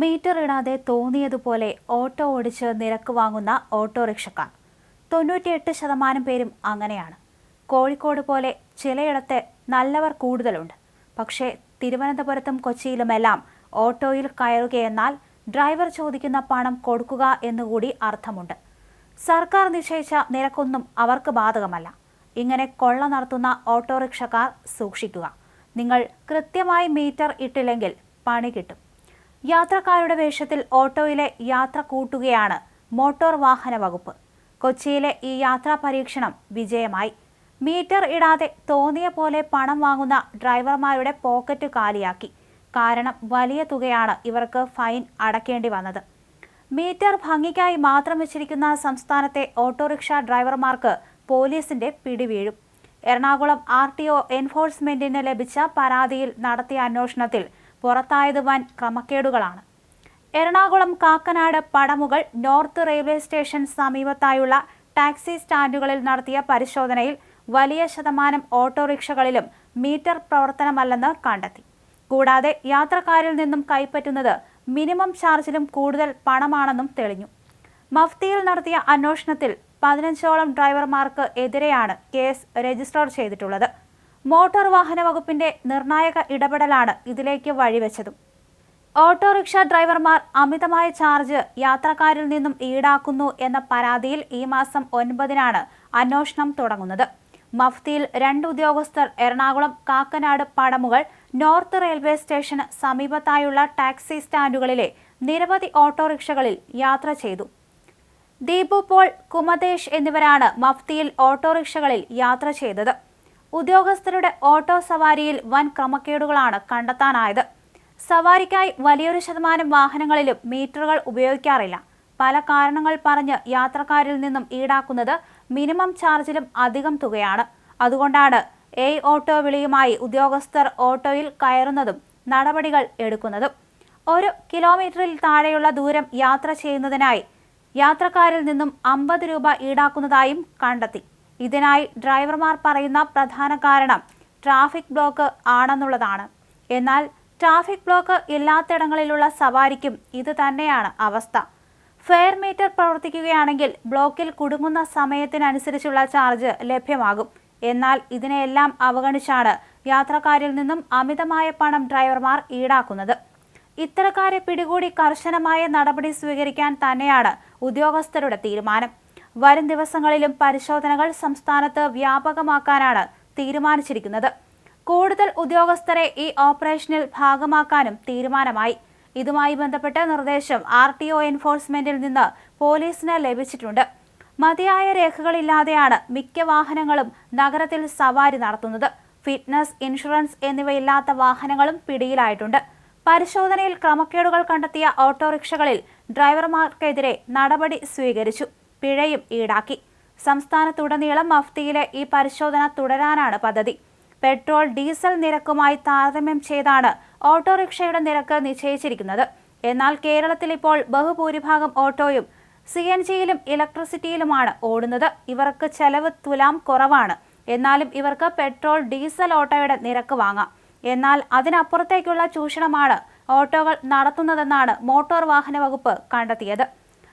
Metre ഇടാതെ തോന്നിയതുപോലെ auto ഓടിച്ച് നിരക്ക് വാങ്ങുന്ന ഓട്ടോറിക്ഷക്കാർ. തൊണ്ണൂറ്റിയെട്ട് ശതമാനം പേരും അങ്ങനെയാണ്. കോഴിക്കോട് പോലെ ചിലയിടത്ത് നല്ലവർ കൂടുതലുണ്ട്. പക്ഷേ തിരുവനന്തപുരത്തും കൊച്ചിയിലുമെല്ലാം ഓട്ടോയിൽ കയറുകയെന്നാൽ ഡ്രൈവർ ചോദിക്കുന്ന പണം കൊടുക്കുക എന്നുകൂടി അർത്ഥമുണ്ട്. സർക്കാർ നിശ്ചയിച്ച നിരക്കൊന്നും അവർക്ക് ബാധകമല്ല. ഇങ്ങനെ കൊള്ള നടത്തുന്ന ഓട്ടോറിക്ഷക്കാർ സൂക്ഷിക്കുക. നിങ്ങൾ കൃത്യമായി മീറ്റർ ഇട്ടില്ലെങ്കിൽ പണി കിട്ടും. യാത്രക്കാരുടെ വേഷത്തിൽ ഓട്ടോയിലെ യാത്ര കൂട്ടുകയാണ് മോട്ടോർ വാഹന വകുപ്പ്. കൊച്ചിയിലെ ഈ യാത്രാ പരീക്ഷണം വിജയമായി. മീറ്റർ ഇടാതെ തോന്നിയ പോലെ പണം വാങ്ങുന്ന ഡ്രൈവർമാരുടെ പോക്കറ്റ് കാലിയാക്കി. കാരണം വലിയ തുകയാണ് ഇവർക്ക് ഫൈൻ അടക്കേണ്ടി വന്നത്. മീറ്റർ ഭംഗിക്കായി മാത്രം വെച്ചിരിക്കുന്ന സംസ്ഥാനത്തെ ഓട്ടോറിക്ഷ ഡ്രൈവർമാർക്ക് പോലീസിന്റെ പിടിവീഴും. എറണാകുളം ആർ ടി ഒ എൻഫോഴ്സ്മെന്റിന് ലഭിച്ച പരാതിയിൽ നടത്തിയ അന്വേഷണത്തിൽ പുറത്തായത് വൻ ക്രമക്കേടുകളാണ്. Ernakulam Kakkanad Padamugal north railway station സമീപത്തായുള്ള taxi സ്റ്റാൻഡുകളിൽ നടത്തിയ പരിശോധനയിൽ വലിയ ശതമാനം ഓട്ടോറിക്ഷകളിലും മീറ്റർ പ്രവർത്തനമല്ലെന്ന് കണ്ടെത്തി. കൂടാതെ യാത്രക്കാരിൽ നിന്നും കൈപ്പറ്റുന്നത് മിനിമം ചാർജിലും കൂടുതൽ പണമാണെന്നും തെളിഞ്ഞു. മഫ്തിയിൽ നടത്തിയ അന്വേഷണത്തിൽ പതിനഞ്ചോളം ഡ്രൈവർമാർക്ക് എതിരെയാണ് കേസ് രജിസ്റ്റർ ചെയ്തിട്ടുള്ളത്. മോട്ടോർ വാഹന വകുപ്പിന്റെ നിർണായക ഇടപെടലാണ് ഇതിലേക്ക് വഴിവെച്ചതും. ഓട്ടോറിക്ഷ ഡ്രൈവർമാർ അമിതമായ ചാർജ് യാത്രക്കാരിൽ നിന്നും ഈടാക്കുന്നു എന്ന പരാതിയിൽ ഈ മാസം ഒൻപതിനാണ് അന്വേഷണം തുടങ്ങുന്നത്. മഫ്തിയിൽ രണ്ട് ഉദ്യോഗസ്ഥർ എറണാകുളം കാക്കനാട് പടമുകൾ നോർത്ത് റെയിൽവേ സ്റ്റേഷന് സമീപത്തായുള്ള ടാക്സി സ്റ്റാൻഡുകളിലെ നിരവധി ഓട്ടോറിക്ഷകളിൽ യാത്ര ചെയ്തു. ദീപു പോൾ കുമതേഷ് എന്നിവരാണ് മഫ്തിയിൽ ഓട്ടോറിക്ഷകളിൽ യാത്ര ചെയ്തത്. ഉദ്യോഗസ്ഥരുടെ ഓട്ടോ സവാരിയിൽ വൻ ക്രമക്കേടുകളാണ് കണ്ടെത്താനായത്. സവാരിക്കായി വലിയൊരു ശതമാനം വാഹനങ്ങളിലും മീറ്ററുകൾ ഉപയോഗിക്കാറില്ല. പല കാരണങ്ങൾ പറഞ്ഞ് യാത്രക്കാരിൽ നിന്നും ഈടാക്കുന്നത് മിനിമം ചാർജിലും അധികം തുകയാണ്. അതുകൊണ്ടാണ് എ ഓട്ടോ വിളിയുമായി ഉദ്യോഗസ്ഥർ ഓട്ടോയിൽ കയറുന്നതും നടപടികൾ എടുക്കുന്നതും. ഒരു കിലോമീറ്ററിൽ താഴെയുള്ള ദൂരം യാത്ര ചെയ്യുന്നതിനായി യാത്രക്കാരിൽ നിന്നും അമ്പത് രൂപ ഈടാക്കുന്നതായും കണ്ടെത്തി. ഇതിനായി ഡ്രൈവർമാർ പറയുന്ന പ്രധാന കാരണം ട്രാഫിക് ബ്ലോക്ക് ആണെന്നുള്ളതാണ്. എന്നാൽ ട്രാഫിക് ബ്ലോക്ക് ഇല്ലാത്തിടങ്ങളിലുള്ള സവാരിക്കും ഇത് തന്നെയാണ് അവസ്ഥ. ഫെയർ മീറ്റർ പ്രവർത്തിക്കുകയാണെങ്കിൽ ബ്ലോക്കിൽ കുടുങ്ങുന്ന സമയത്തിനനുസരിച്ചുള്ള ചാർജ് ലഭ്യമാകും. എന്നാൽ ഇതിനെയെല്ലാം അവഗണിച്ചാണ് യാത്രക്കാരിൽ നിന്നും അമിതമായ പണം ഡ്രൈവർമാർ ഈടാക്കുന്നത്. ഇത്തരക്കാരെ പിടികൂടി കർശനമായ നടപടി സ്വീകരിക്കാൻ തന്നെയാണ് ഉദ്യോഗസ്ഥരുടെ തീരുമാനം. വരും ദിവസങ്ങളിലും പരിശോധനകൾ സംസ്ഥാനത്ത് വ്യാപകമാക്കാനാണ് തീരുമാനിച്ചിരിക്കുന്നത്. കൂടുതൽ ഉദ്യോഗസ്ഥരെ ഈ ഓപ്പറേഷനിൽ ഭാഗമാക്കാനും തീരുമാനമായി. ഇതുമായി ബന്ധപ്പെട്ട നിർദ്ദേശം ആർ ടി ഒ എൻഫോഴ്സ്മെന്റിൽ നിന്ന് പോലീസിന് ലഭിച്ചിട്ടുണ്ട്. മതിയായ രേഖകളില്ലാതെയാണ് മിക്ക വാഹനങ്ങളും നഗരത്തിൽ സവാരി നടത്തുന്നത്. ഫിറ്റ്നസ് ഇൻഷുറൻസ് എന്നിവയില്ലാത്ത വാഹനങ്ങളും പിടിയിലായിട്ടുണ്ട്. പരിശോധനയിൽ ക്രമക്കേടുകൾ കണ്ടെത്തിയ ഓട്ടോറിക്ഷകളിൽ ഡ്രൈവർമാർക്കെതിരെ നടപടി സ്വീകരിച്ചു. പിഴയും ഈടാക്കി. സംസ്ഥാനത്തുടനീളം മഫ്തിയിലെ ഈ പരിശോധന തുടരാനാണ് പദ്ധതി. പെട്രോൾ ഡീസൽ നിരക്കുമായി താരതമ്യം ചെയ്താണ് ഓട്ടോറിക്ഷയുടെ നിരക്ക് നിശ്ചയിച്ചിരിക്കുന്നത്. എന്നാൽ കേരളത്തിൽ ഇപ്പോൾ ബഹുഭൂരിഭാഗം ഓട്ടോയും സി എൻ ജിയിലും ഇലക്ട്രിസിറ്റിയിലുമാണ് ഓടുന്നത്. ഇവർക്ക് ചെലവ് തുലാം കുറവാണ്. എന്നാലും ഇവർക്ക് പെട്രോൾ ഡീസൽ ഓട്ടോയുടെ നിരക്ക് വാങ്ങാം. എന്നാൽ അതിനപ്പുറത്തേക്കുള്ള ചൂഷണമാണ് ഓട്ടോകൾ നടത്തുന്നതെന്നാണ് മോട്ടോർ വാഹന വകുപ്പ് കണ്ടെത്തിയത്.